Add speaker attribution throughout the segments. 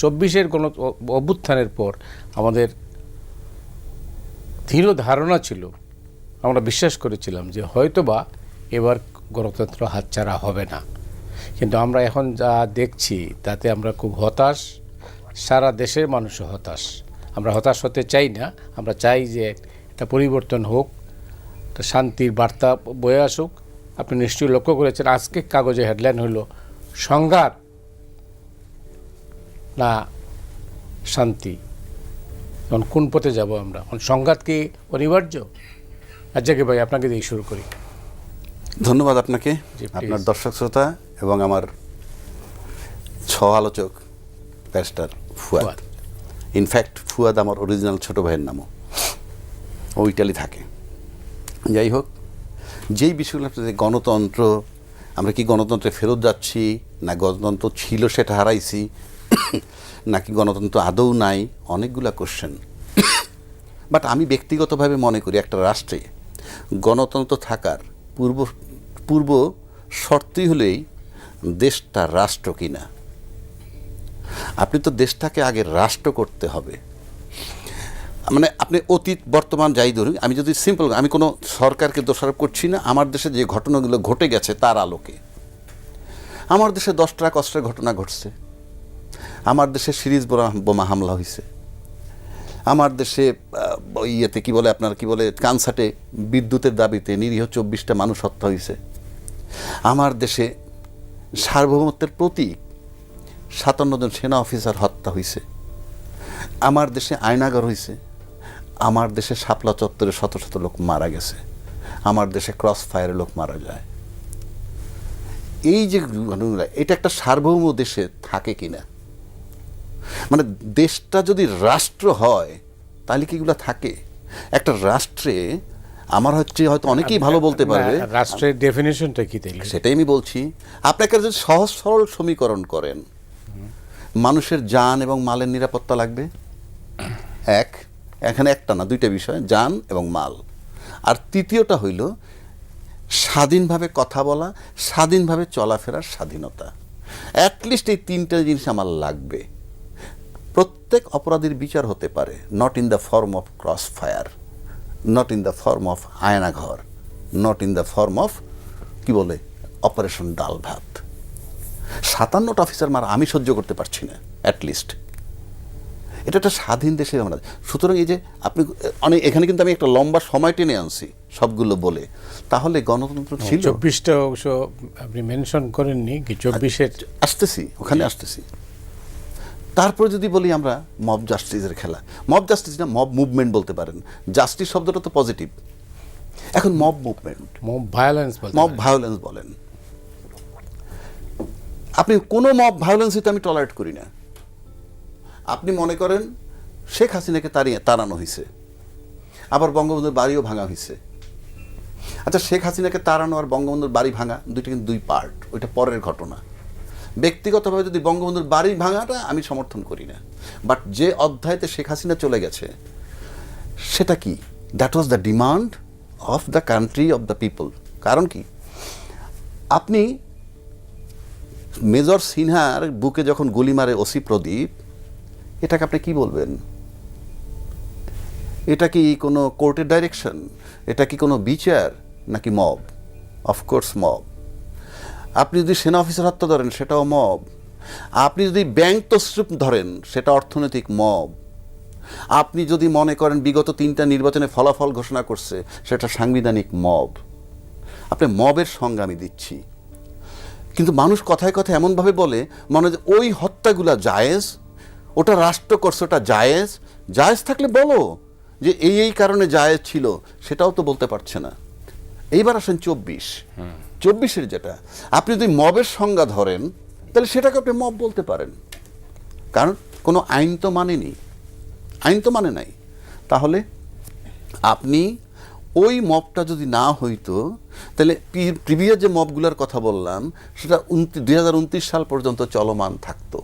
Speaker 1: চব্বিশের গণ অভ্যুত্থানের পর আমাদের দৃঢ় ধারণা ছিল, আমরা বিশ্বাস করেছিলাম যে হয়তোবা এবার গণতন্ত্র হাতছাড়া হবে না। কিন্তু আমরা এখন যা দেখছি, তাতে আমরা খুব হতাশ। সারা দেশের মানুষও হতাশ। আমরা হতাশ হতে চাই না। আমরা চাই যে একটা পরিবর্তন হোক, একটা শান্তির বার্তা বয়ে আসুক। আপনি নিশ্চয়ই লক্ষ্য করেছেন, আজকে কাগজে হেডলাইন হলো, সংঘাত না শান্তি। এখন কোন পথে যাব আমরা? এখন সংঘাত কি অনিবার্য? আচ্ছাকে ভাই আপনাকে দিয়ে শুরু করি।
Speaker 2: ধন্যবাদ আপনাকে আপনার দর্শক শ্রোতা এবং আমার ছ আলোচক ব্যারিস্টার ফুয়াদ। ইনফ্যাক্ট ফুয়াদ আমার অরিজিনাল ছোট ভাইয়ের নামও। ও ইটালি থাকে। যাই হোক যেই বিষয়গুলো আপনাদের গণতন্ত্র আমরা কি গণতন্ত্রে ফেরত যাচ্ছি না গণতন্ত্র ছিল সেটা হারাইছি নাকি গণতন্ত্র আদৌ নাই? অনেকগুলা কোশ্চেন বাট আমি ব্যক্তিগতভাবে মনে করি একটা রাষ্ট্রে গণতন্ত্র থাকার পূর্ব পূর্ব শর্তই হলেই দেশটা রাষ্ট্র কিনা। আপনি তো দেশটাকে আগে রাষ্ট্র করতে হবে। মানে আপনি অতীত, বর্তমান যাই ধরুন, আমি যদি সিম্পল আমি কোনো সরকারকে দোষারোপ করছি না, আমার দেশে যে ঘটনাগুলো ঘটে গেছে তার আলোকে। আমার দেশে দশটা কষ্টের ঘটনা ঘটছে। আমার দেশে সিরিজ বোমা- হামলা হয়েছে আমার দেশে ইয়েতে কি বলে আপনার কি বলে কানসাটে বিদ্যুতের দাবিতে নিরীহ চব্বিশটা মানুষ হত্যা হয়েছে আমার দেশে সার্বভৌমত্বের প্রতীক সাতান্ন জন সেনা অফিসার হত্যা হয়েছে আমার দেশে আয়নাগর হয়েছে আমার দেশে শাপলা চত্বরে শত শত লোক মারা গেছে। আমার দেশে ক্রস ফায়ারে লোক মারা যায়। এই যে ঘটনাগুলো, এটা একটা সার্বভৌম দেশে থাকে কিনা? মানে দেশটা যদি রাষ্ট্র হয় তাহলে কি এগুলো থাকে? একটা রাষ্ট্রে আমার হচ্ছে হয়তো অনেকেই ভালো বলতে পারবে।
Speaker 1: রাষ্ট্রের ডেফিনেশনটা কি তাইলে?
Speaker 2: সেটাই আমি বলছি। আপনাকে যদি সহজ সরল সমীকরণ করেন মানুষের যান এবং মালের নিরাপত্তা লাগবে? এক এখানে একটা না দুইটা বিষয় যান এবং মাল। আর তৃতীয়টা হইল স্বাধীনভাবে কথা বলা স্বাধীনভাবে চলাফেরার স্বাধীনতা। অ্যাটলিস্ট এই তিনটা জিনিস আমার লাগবে। প্রত্যেক অপরাধীর বিচার হতে পারে। Not in the form of cross fire not in the form of Aynaghar not in the form of কি বলে অপারেশন ডাল ভাত। সাতান্নটা অফিসার মারা আমি সহ্য করতে পারছি না অ্যাটলিস্ট এটা একটা স্বাধীন দেশে আমরা সুতরাং এই যে আপনি অনেক এখানে কিন্তু আমি একটা লম্বা সময় টেনে আনছি সবগুলো বলে। তাহলে গণতন্ত্র ছিল।
Speaker 1: চব্বিশটা অবশ্য আপনি মেনশন করেননি কি চব্বিশের?
Speaker 2: আসতেছি ওখানে আসতেছি। তারপরে যদি বলি আমরা মব জাস্টিসের খেলা। মব জাস্টিস না মব মুভমেন্ট বলতে পারেন। জাস্টিস শব্দটা তো পজিটিভ এখন mob movement
Speaker 1: mob violence
Speaker 2: mob violence বলেন। আপনি কোনো মব ভায়োলেন্সই তো আমি টলারেট করি না। আপনি মনে করেন শেখ হাসিনাকে তাড়িয়ে তাড়ানো হয়েছে আবার বঙ্গবন্ধুর বাড়িও ভাঙা হয়েছে আচ্ছা শেখ হাসিনাকে তাড়ানো আর বঙ্গবন্ধুর বাড়ি ভাঙা দুইটা কিন্তু দুই পার্ট ওইটা পরের ঘটনা। ব্যক্তিগতভাবে যদি বঙ্গবন্ধুর বাড়ি ভাঙাটা আমি সমর্থন করি না। বাট যে অধ্যায়তে শেখ হাসিনা চলে গেছে, সেটা কি? That was the demand of the country of the people কারণ কি? আপনি মেজর সিনহার বুকে যখন গুলি মারে ওসি প্রদীপ, এটাকে আপনি কি বলবেন? এটা কি কোনো কোর্টের ডাইরেকশন এটা কি কোনো বিচার? নাকি মব অফকোর্স মব আপনি যদি সেনা অফিসার হত্যা ধরেন, সেটাও মব। আপনি যদি ব্যাংক তসরুপ ধরেন, সেটা অর্থনৈতিক মব। আপনি যদি মনে করেন বিগত তিনটা নির্বাচনে ফলাফল ঘোষণা করছে, সেটা সাংবিধানিক মব। আপনি মবের সঙ্গে আমি দিচ্ছি। কিন্তু মানুষ কথায় কথায় এমনভাবে বলে, মনে হয় ওই হত্যাগুলা জায়েজ, ওটা রাষ্ট্র করছে ওটা জায়েজ। জায়েজ থাকলে বলো যে এই এই কারণে জায়েজ ছিল, সেটাও তো বলতে পারছে না। এইবার আসেন চব্বিশ। চব্বিশের যেটা, আপনি যদি মবের সংজ্ঞা ধরেন, তাহলে সেটাকে আপনি মব বলতে পারেন। কারণ কোনো আইন তো মানেনি আইন তো মানে নাই। তাহলে আপনি ওই মবটা যদি না হইতো, তাহলে প্রিভিয়াস যে মবগুলোর কথা বললাম, সেটা দু হাজার উনত্রিশ সাল পর্যন্ত চলমান থাকতো।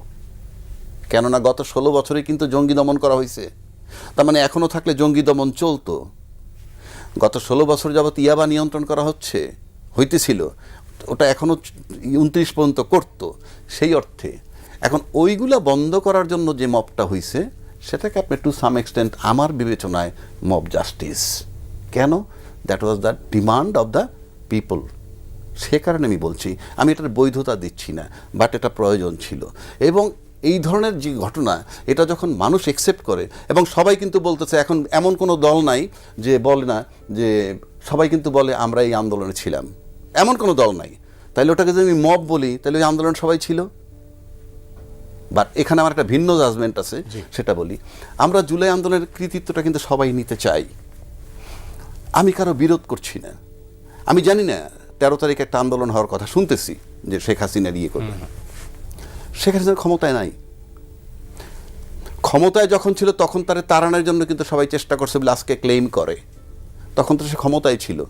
Speaker 2: কেননা গত ষোলো বছরে কিন্তু জঙ্গি দমন করা হয়েছে তার মানে এখনও থাকলে জঙ্গি দমন চলতো। গত ষোলো বছর যাবত ইয়াবা নিয়ন্ত্রণ করা হচ্ছে। হইতেছিল, ওটা এখনও উনত্রিশ পর্যন্ত করতো, সেই অর্থে। এখন ওইগুলা বন্ধ করার জন্য যে মবটা হয়েছে সেটাকে আপনি টু সাম এক্সটেন্ট আমার বিবেচনায় মব জাস্টিস কেন? That was the demand of the people সে কারণে আমি বলছি, আমি এটার বৈধতা দিচ্ছি না বাট এটা প্রয়োজন ছিল। এবং এই ধরনের যে ঘটনা, এটা যখন মানুষ একসেপ্ট করে, এবং সবাই কিন্তু বলতেছে, এখন এমন কোনো দল নাই যে বলে না যে সবাই কিন্তু বলে, আমরা এই আন্দোলনে ছিলাম। এমন কোনো দল নাই। তাইলে ওটাকে যদি আমি মব বলি তাহলে ওই আন্দোলন সবাই ছিল। বাট এখানে আমার একটা ভিন্ন জাজমেন্ট আছে সেটা বলি। আমরা জুলাই আন্দোলনের কৃতিত্বটা কিন্তু সবাই নিতে চাই। আমি কারও বিরোধ করছি না। আমি জানি না তেরো তারিখ একটা আন্দোলন হওয়ার কথা শুনতেছি যে শেখ হাসিনার ইয়ে করবে। শেখ হাসিনার ক্ষমতায় নাই। ক্ষমতায় যখন ছিল তখন তার তাড়ানোর জন্য কিন্তু সবাই চেষ্টা করছে বলে আজকে ক্লেম করে। তখন তো সে ক্ষমতায় ছিল।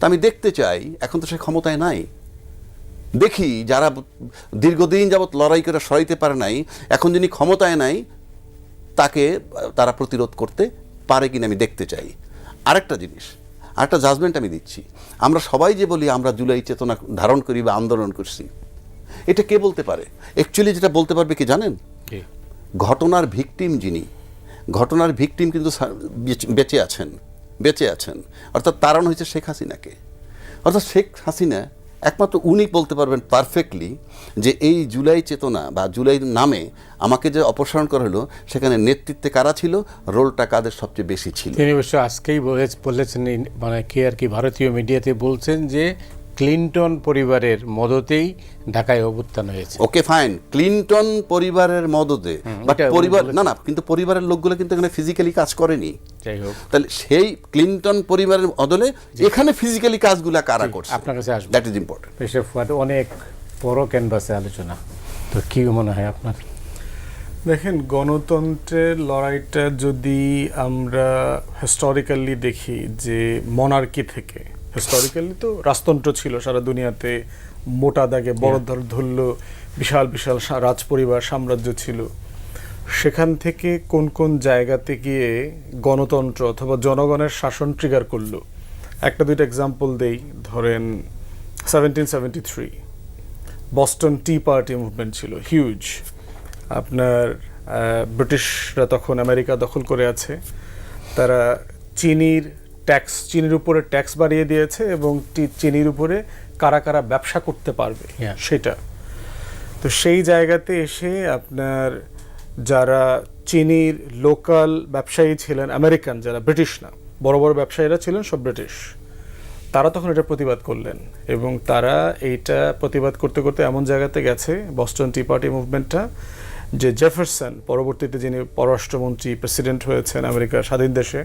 Speaker 2: তা আমি দেখতে চাই এখন তো সে ক্ষমতায় নাই। দেখি যারা দীর্ঘদিন যাবৎ লড়াই করে সরাইতে পারে নাই এখন যিনি ক্ষমতায় নাই তাকে তারা প্রতিরোধ করতে পারে কিনা আমি দেখতে চাই। আরেকটা জিনিস আরেকটা জাজমেন্ট আমি দিচ্ছি। আমরা সবাই যে বলি আমরা জুলাই চেতনা ধারণ করি বা আন্দোলন করছি এটা কে বলতে পারে? অ্যাকচুয়ালি যেটা বলতে পারবে কি জানেন? ঘটনার ভিকটিম যিনি ঘটনার ভিকটিম কিন্তু বেঁচে- বেঁচে আছেন। বেঁচে আছেন। অর্থাৎ তারান হয়েছে শেখ হাসিনাকে। অর্থাৎ শেখ হাসিনা একমাত্র উনি বলতে পারবেন পারফেক্টলি যে এই জুলাই চেতনা বা জুলাই নামে আমাকে যে অপসারণ করা হলো, সেখানে নেতৃত্বে কারা ছিল? রোলটা কাদের সবচেয়ে বেশি ছিল?
Speaker 1: তিনি অবশ্য আজকেই বলে- বলেছেন মানে কে আর কি ভারতীয় মিডিয়াতে বলছেন যে ক্লিনটন পরিবারের মদতেই ঢাকায় অভ্যুত্থান হয়েছে।
Speaker 2: Okay fine. ক্লিনটন পরিবারের মদতে। বাট পরিবার না না কিন্তু পরিবারের লোকগুলো কিন্তু এখানে ফিজিক্যালি কাজ করেনি।
Speaker 1: যাই হোক।
Speaker 2: তাহলে সেই ক্লিনটন পরিবারের অদলে এখানে ফিজিক্যালি কাজগুলা কারা করছে?
Speaker 1: আপনার কাছে আসবে।
Speaker 2: দ্যাট ইজ ইম্পর্টেন্ট
Speaker 1: পেশে ফুয়াদ অনেক বড় ক্যানভাসে আলোচনা। তো কি মনে হয় আপনার?
Speaker 3: দেখেন গণতন্ত্রের লড়াইটা যদি আমরা হিস্টোরিক্যালি দেখি যে মনার্কি থেকে হিস্টোরিক্যালি তো রাজতন্ত্র ছিল সারা দুনিয়াতে মোটা দাগে বড় ধর ধরল বিশাল বিশাল রাজ পরিবার সাম্রাজ্য ছিল। সেখান থেকে কোন কোন জায়গাতে গিয়ে গণতন্ত্র অথবা জনগণের শাসন ট্রিগার করল? একটা দুইটা এক্সাম্পল দেই ধরেন seventeen seventy three Boston tea party movement ছিল হিউজ আপনার ব্রিটিশরা তখন আমেরিকা দখল করে আছে। তারা চিনির ট্যাক্স চিনির উপরে ট্যাক্স বাড়িয়ে দিয়েছে এবং চিনির উপরে কারা কারা ব্যবসা করতে পারবে. সেটা তো সেই জায়গাতে এসে আপনার যারা চিনির লোকাল ব্যবসায়ী ছিলেন আমেরিকান যারা ব্রিটিশ না বড় বড় ব্যবসায়ীরা ছিলেন সব ব্রিটিশ তারা তখন এটা প্রতিবাদ করলেন এবং তারা এইটা প্রতিবাদ করতে করতে এমন জায়গাতে গেছে বস্টন টি পার্টি মুভমেন্টটা যে জেফারসন পরবর্তীতে যিনি পররাষ্ট্রমন্ত্রী প্রেসিডেন্ট হয়েছেন আমেরিকার স্বাধীন দেশে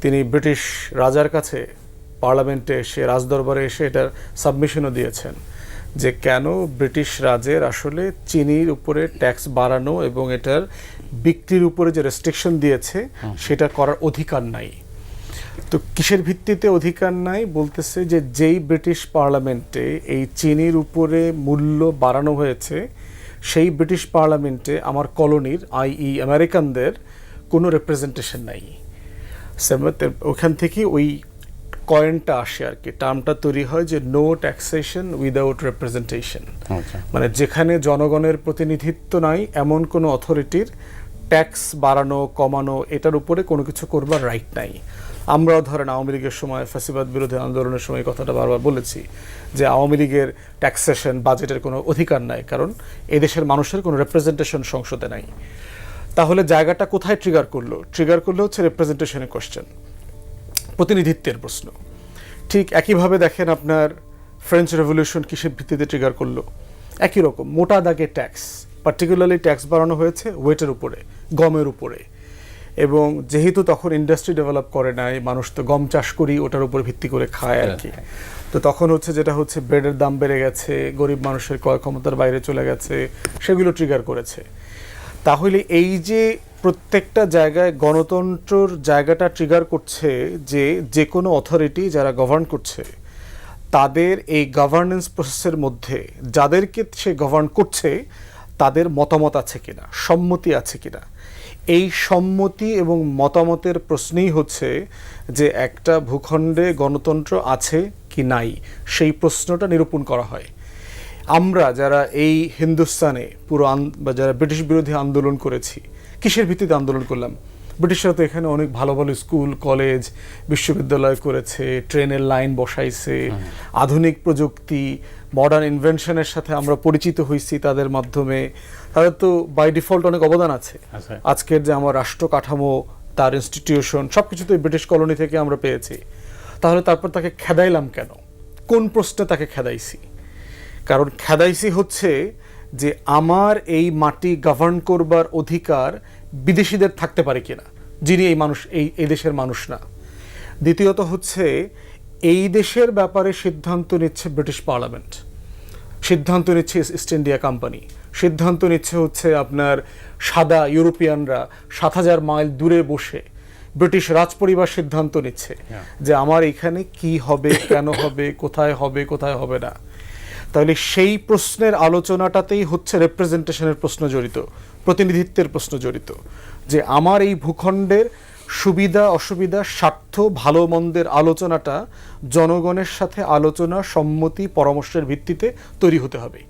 Speaker 3: তিনি ব্রিটিশ রাজার কাছে পার্লামেন্টে এসে রাজদরবারে এসে এটার সাবমিশনও দিয়েছেন যে কেন ব্রিটিশ রাজের আসলে চিনির উপরে ট্যাক্স বাড়ানো এবং এটার বিক্রির উপরে যে রেস্ট্রিকশন দিয়েছে সেটা করার অধিকার নাই। তো কিসের ভিত্তিতে অধিকার নাই? বলতেছে যে যেই ব্রিটিশ পার্লামেন্টে এই চিনির উপরে মূল্য বাড়ানো হয়েছে সেই ব্রিটিশ পার্লামেন্টে আমার কলোনির আইই আমেরিকানদের কোনো রিপ্রেজেন্টেশন নাই। সেমতে ওখান থেকে ওই কয়েনটা আসে আর কি। টার্মটা তৈরি হয় যে নো ট্যাক্সেশন উইদাউট রিপ্রেজেন্টেশন মানে যেখানে জনগণের প্রতিনিধিত্ব নাই এমন কোনো অথরিটির ট্যাক্স বাড়ানো কমানো এটার উপরে কোনো কিছু করবার রাইট নাই। আমরাও ধরেন আওয়ামী লীগের সময় ফ্যাসিবাদ বিরোধী আন্দোলনের সময় কথাটা বারবার বলেছি যে আওয়ামী লীগের ট্যাক্সেশন বাজেটের কোনো অধিকার নাই কারণ এদেশের মানুষের কোনো রিপ্রেজেন্টেশন সংসদে নাই। তাহলে জায়গাটা কোথায় ট্রিগার করল? ট্রিগার করল হচ্ছে রিপ্রেজেন্টেশনের কোশ্চেন প্রতিনিধিত্বের প্রশ্ন। ঠিক একইভাবে দেখেন আপনার ফ্রেঞ্চ রেভলিউশন কিসের ভিত্তিতে ট্রিগার করল? একই রকম, মোটা দাগে ট্যাক্স পার্টিকুলারলি ট্যাক্স বাড়ানো হয়েছে ওয়েটের উপরে, গমের উপরে। এবং যেহেতু তখন ইন্ডাস্ট্রি ডেভেলপ করে নাই, মানুষ তো গম চাষ করি ওটার উপর ভিত্তি করে খায় আর কি। তো তখন হচ্ছে যেটা হচ্ছে ব্রেডের দাম বেড়ে গেছে, গরিব মানুষের ক্রয় ক্ষমতার বাইরে চলে গেছে, সেগুলো ট্রিগার করেছে। তাহলে এই যে প্রত্যেকটা জায়গায় গণতন্ত্রর জায়গাটা ট্রিগার করছে যে যে কোনো অথরিটি যারা গভর্ন করছে, তাদের এই গভর্নেন্স প্রসেসের মধ্যে যাদেরকে সে গভর্ন করছে, তাদের মতামত আছে কিনা, সম্মতি আছে কিনা? এই সম্মতি এবং মতামতের প্রশ্নই হচ্ছে যে একটা ভূখণ্ডে গণতন্ত্র আছে কি নাই, সেই প্রশ্নটা নিরূপণ করা হয়। আমরা যারা এই হিন্দুস্তানে পুরো আন- বা যারা ব্রিটিশ বিরোধী আন্দোলন করেছি কিসের ভিত্তিতে আন্দোলন করলাম? ব্রিটিশরা তো এখানে অনেক ভালো ভালো স্কুল কলেজ বিশ্ববিদ্যালয় করেছে ট্রেনের লাইন বসাইছে আধুনিক প্রযুক্তি মডার্ন ইনভেনশনের সাথে আমরা পরিচিত হয়েছি তাদের মাধ্যমে। তাদের তো বাই ডিফল্ট অনেক অবদান আছে।
Speaker 1: আছে।
Speaker 3: আজকের যে আমার রাষ্ট্র কাঠামো তার ইনস্টিটিউশন সব কিছু তো ব্রিটিশ কলোনি থেকে আমরা পেয়েছি। তাহলে তারপর তাকে খেদাইলাম কেন? কোন প্রশ্নে তাকে খেদাইছি? কারণ খেদাইছি হচ্ছে যে আমার এই মাটি গভর্ন করবার অধিকার বিদেশিদের থাকতে পারে কিনা যিনি এই মানুষ এই এই দেশের মানুষ না। দ্বিতীয়ত হচ্ছে এই দেশের ব্যাপারে সিদ্ধান্ত নিচ্ছে ব্রিটিশ পার্লামেন্ট সিদ্ধান্ত নিচ্ছে ইস্ট ইন্ডিয়া কোম্পানি সিদ্ধান্ত নিচ্ছে হচ্ছে আপনার সাদা ইউরোপিয়ানরা সাত হাজার মাইল দূরে বসে ব্রিটিশ রাজপরিবার সিদ্ধান্ত নিচ্ছে যে আমার এখানে কি হবে কেন হবে কোথায় হবে কোথায় হবে না। তাহলে সেই প্রশ্নের আলোচনাটাতেই হচ্ছে রেপ্রেজেন্টেশনের প্রশ্ন জড়িত প্রতিনিধিত্বের প্রশ্ন জড়িত যে আমার এই ভূখণ্ডের সুবিধা অসুবিধা স্বার্থ ভালো মন্দের আলোচনাটা জনগণের সাথে আলোচনা সম্মতি পরামর্শের ভিত্তিতে তৈরি হতে হবে।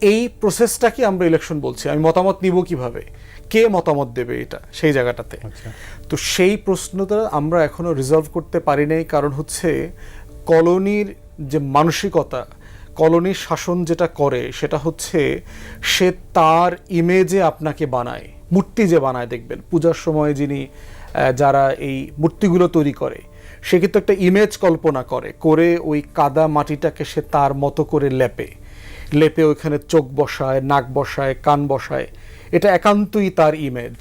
Speaker 3: এই প্রসেসটাকে আমরা ইলেকশন বলছি? আমি মতামত নিব কীভাবে? কে মতামত দেবে এটা সেই জায়গাটাতে? তো সেই প্রশ্নটা আমরা এখনও রিজলভ করতে পারি নাই কারণ হচ্ছে কলোনির যে মানসিকতা কলোনির শাসন যেটা করে, সেটা হচ্ছে সে তার ইমেজে আপনাকে বানায়, মূর্তি যে বানায় দেখবেন। পূজার সময় যিনি যারা এই মূর্তিগুলো তৈরি করে, সে কিন্তু একটা ইমেজ কল্পনা করে করে ওই কাদা মাটিটাকে সে তার মতো করে লেপে। লেপে ওইখানে চোখ বসায়, নাক বসায়, কান বসায়। এটা একান্তই তার ইমেজ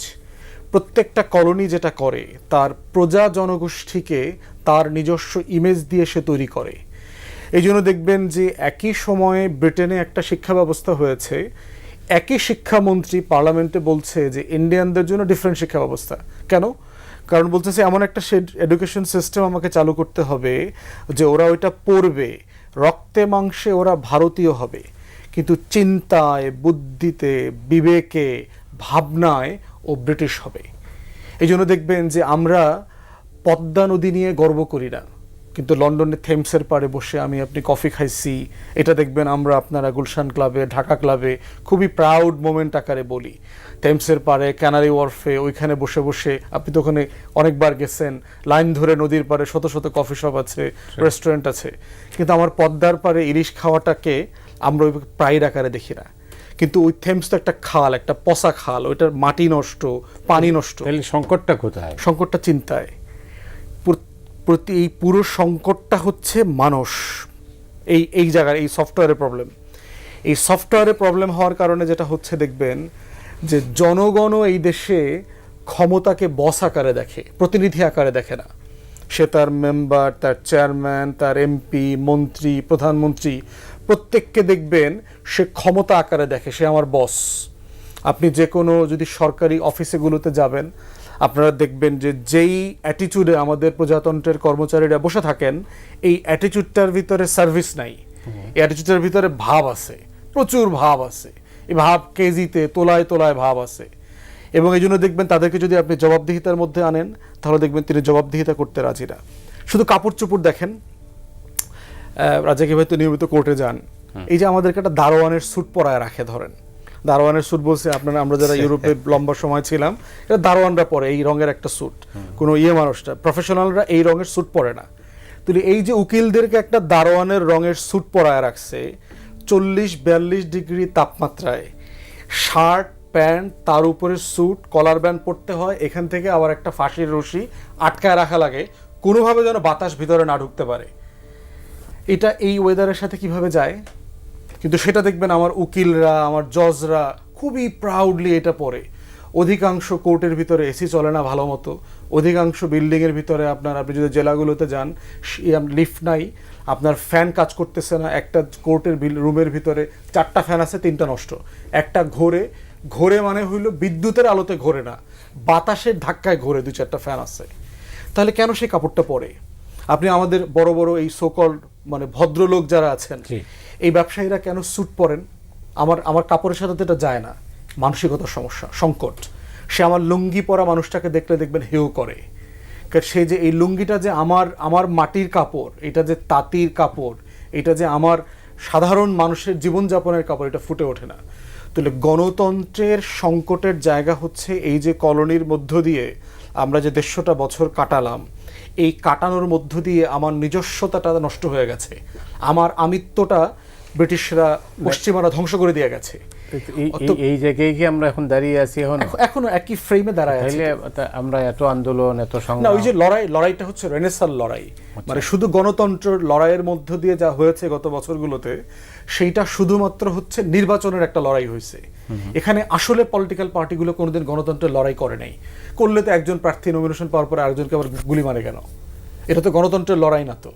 Speaker 3: প্রত্যেকটা কলোনি যেটা করে, তার প্রজা জনগোষ্ঠীকে তার নিজস্ব ইমেজ দিয়ে সে তৈরি করে। এই জন্য দেখবেন যে একই সময়ে ব্রিটেনে একটা শিক্ষা ব্যবস্থা হয়েছে। একই শিক্ষামন্ত্রী পার্লামেন্টে বলছে যে ইন্ডিয়ানদের জন্য ডিফারেন্ট শিক্ষা ব্যবস্থা। কেন? কারণ বলতেছে এমন একটা এডুকেশন সিস্টেম আমাকে চালু করতে হবে যে ওরা ওইটা পড়বে। রক্তে মাংসে ওরা ভারতীয় হবে। কিন্তু চিন্তায়, বুদ্ধিতে, বিবেকে, ভাবনায় ও ব্রিটিশ হবে। এই জন্য দেখবেন যে আমরা পদ্মা নদী নিয়ে গর্ব করি না। কিন্তু লন্ডনের থেমসের পাড়ে বসে আমি আপনি কফি খাইছি। এটা দেখবেন আমরা আপনারা গুলশান ক্লাবে ঢাকা ক্লাবে খুবই প্রাউড মোমেন্ট আকারে বলি। থেমসের পাড়ে ক্যানারি ওয়ার্ফে ওইখানে বসে বসে আপনি তো ওখানে অনেকবার গেছেন লাইন ধরে নদীর পাড়ে শত শত কফি শপ আছে রেস্টুরেন্ট আছে। কিন্তু আমার পদ্মার পাড়ে ইলিশ খাওয়াটাকে আমরা ওই প্রাইড আকারে দেখি না। কিন্তু ওই থেমস তো একটা খাল একটা পচা খাল ওইটার মাটি নষ্ট পানি নষ্ট।
Speaker 1: সংকটটা কোথায়?
Speaker 3: সংকটটা চিন্তায়। প্রতি এই পুরো সংকটটা হচ্ছে মানুষ। এই এই জায়গার, এই সফটওয়্যারের প্রবলেম এই সফটওয়্যারের প্রবলেম হওয়ার কারণে যেটা হচ্ছে দেখবেন যে জনগণও এই দেশে ক্ষমতাকে বস আকারে দেখে, প্রতিনিধি আকারে দেখে না। সে তার মেম্বার তার চেয়ারম্যান তার এমপি মন্ত্রী, প্রধানমন্ত্রী, প্রত্যেককে দেখবেন সে ক্ষমতা আকারে দেখে, সে আমার বস আপনি যে কোনো যদি সরকারি অফিসেগুলোতে যাবেন আপনারা দেখবেন যে যেই অ্যাটিচিউডে আমাদের প্রজাতন্ত্রের কর্মচারীরা বসে থাকেন এই অ্যাটিচিউডটার ভিতরে সার্ভিস নাই। এই অ্যাটিচিউডের ভিতরে ভাব আছে প্রচুর ভাব আছে। এই ভাব কেজিতে তোলায় তোলায় ভাব আছে। এবং এই জন্য দেখবেন তাদেরকে যদি আপনি জবাবদিহিতার মধ্যে আনেন তাহলে দেখবেন তিনি জবাবদিহিতা করতে রাজি না। শুধু কাপড় চোপড় দেখেন রাজাকে হয়তো নিয়মিত কোর্টে যান। এই যে আমাদেরকে একটা দারোয়ানের স্যুট পরায় রাখে ধরেন। দারোয়ানের স্যুট বলছে আপনারা আমরা যারা ইউরোপে লম্বা সময় ছিলাম এটা দারোয়ানরা পরে এই রঙের একটা স্যুট কোনো ইয়ে মানুষটা প্রফেশনালরা এই রঙের স্যুট পরে না। তাহলে এই যে উকিলদেরকে একটা দারোয়ানের রঙের স্যুট পরায় রাখছে চল্লিশ বিয়াল্লিশ ডিগ্রি তাপমাত্রায়। শার্ট প্যান্ট তার উপরে স্যুট কলার ব্যান্ড পরতে হয় এখান থেকে আবার একটা ফাঁসির রশি আটকায় রাখা লাগে কোনোভাবে যেন বাতাস ভিতরে না ঢুকতে পারে। এটা এই ওয়েদারের সাথে কীভাবে যায়? কিন্তু সেটা দেখবেন আমার উকিলরা, আমার জজরা খুবই প্রাউডলি এটা পড়ে। অধিকাংশ কোর্টের ভিতরে এসি চলে না ভালো মতো অধিকাংশ বিল্ডিংয়ের ভিতরে আপনার, আপনি যদি জেলাগুলোতে যান লিফট নাই, আপনার ফ্যান কাজ করতেছে না, একটা কোর্টের বিল, রুমের ভিতরে চারটা ফ্যান আছে, তিনটা নষ্ট। একটা ঘোরে ঘোরে মানে হইল বিদ্যুতের আলোতে ঘোরে না, বাতাসের ধাক্কায় ঘোরে দু চারটা ফ্যান আছে। তাহলে কেন সেই কাপড়টা পরে? আপনি আমাদের বড় বড় এই সোকল মানে ভদ্রলোক যারা আছেন। এই ব্যবসায়ীরা কেন স্যুট পরেন? আমার আমার কাপড়ের সাথে তো এটা যায় না। মানসিকতার সমস্যা সংকট। সে আমার লুঙ্গি পরা মানুষটাকে দেখলে দেখবেন হেউ করে। সে যে এই লুঙ্গিটা যে আমার আমার মাটির কাপড় এটা যে তাঁতির কাপড় এটা যে আমার সাধারণ মানুষের জীবনযাপনের কাপড় এটা ফুটে ওঠে না। তাহলে গণতন্ত্রের সংকটের জায়গা হচ্ছে এই যে কলোনির মধ্য দিয়ে আমরা যে দেড়শোটা বছর কাটালাম এই কাটানোর মধ্য দিয়ে আমার নিজস্বতাটা নষ্ট হয়ে গেছে। আমার আমিত্বটা ব্রিটিশরা পশ্চিমারা ধ্বংস করে দিয়ে গেছে।
Speaker 1: এই- জায়গায় কি আমরা এখন দাঁড়িয়ে আছি এখন?
Speaker 3: এখন- একই ফ্রেমে দাঁড়ায় আছে।
Speaker 1: আমরা এত আন্দোলন এত
Speaker 3: না
Speaker 1: সংগ্রাম
Speaker 3: ওই যে লড়াই লড়াইটা হচ্ছে রেনেসার লড়াই।
Speaker 1: আচ্ছা।
Speaker 3: মানে শুধু গণতন্ত্রের লড়াইয়ের মধ্য দিয়ে যা হয়েছে গত বছরগুলোতে সেইটা শুধুমাত্র হচ্ছে নির্বাচনের একটা লড়াই হয়েছে। এখানে আসলে পলিটিক্যাল পার্টিগুলো কোনোদিন গণতন্ত্রের লড়াই করে নাই। করলে তো একজন প্রার্থী নমিনেশন পাওয়ার পরে আরেকজনকে আবার গুলি মারে কেন? এটা তো গণতন্ত্রের লড়াই না তো।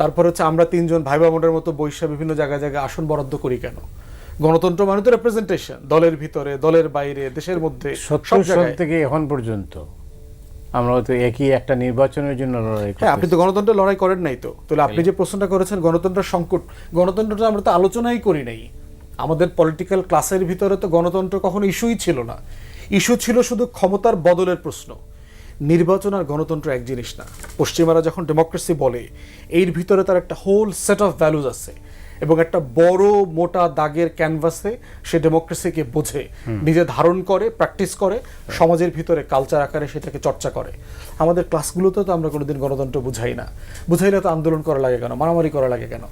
Speaker 3: তারপর হচ্ছে আমরা তিনজন ভাই বোনের মতো বৈশা বিভিন্ন জায়গায় জায়গায় আসন বরাদ্দ করি কেন? গণতন্ত্র মানে তো রেপ্রেজেন্টেশন দলের ভিতরে দলের বাইরে দেশের মধ্যে সব জায়গায়।
Speaker 1: থেকে এখন পর্যন্ত আমরা তো একই একটা নির্বাচনের জন্য লড়াই
Speaker 3: হ্যাঁ আপনি। তো গণতন্ত্রের লড়াই করেন নাই তো। তাহলে আপনি যে প্রশ্নটা করেছেন গণতন্ত্রের সংকট গণতন্ত্রটা আমরা তো আলোচনাই করি নাই। আমাদের পলিটিক্যাল ক্লাসের ভিতরে তো গণতন্ত্র কখনো ইস্যুই ছিল না। ইস্যু ছিল শুধু ক্ষমতার বদলের প্রশ্ন। নির্বাচন আর গণতন্ত্র এক জিনিস না। পশ্চিমারা যখন ডেমোক্রেসি বলে এর ভিতরে তার একটা হোল সেট অফ ভ্যালুজ আছে এবং একটা বড় মোটা দাগের ক্যানভাসে সে ডেমোক্রেসিকে বোঝে। নিজে ধারণ করে প্র্যাকটিস করে সমাজের ভিতরে কালচার আকারে সেটাকে চর্চা করে। আমাদের ক্লাসগুলোতে তো আমরা কোনোদিন গণতন্ত্র বুঝাই না। বুঝাইলে তো আন্দোলন করা লাগে কেন? মারামারি করা লাগে কেন?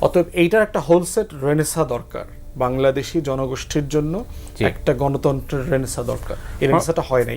Speaker 3: অতএব এইটার একটা হোলসেট রেনেসা দরকার। বাংলাদেশি জনগোষ্ঠীর জন্য একটা গণতন্ত্রের রেনেসা দরকার। এই রেনেসাটা হয় নাই।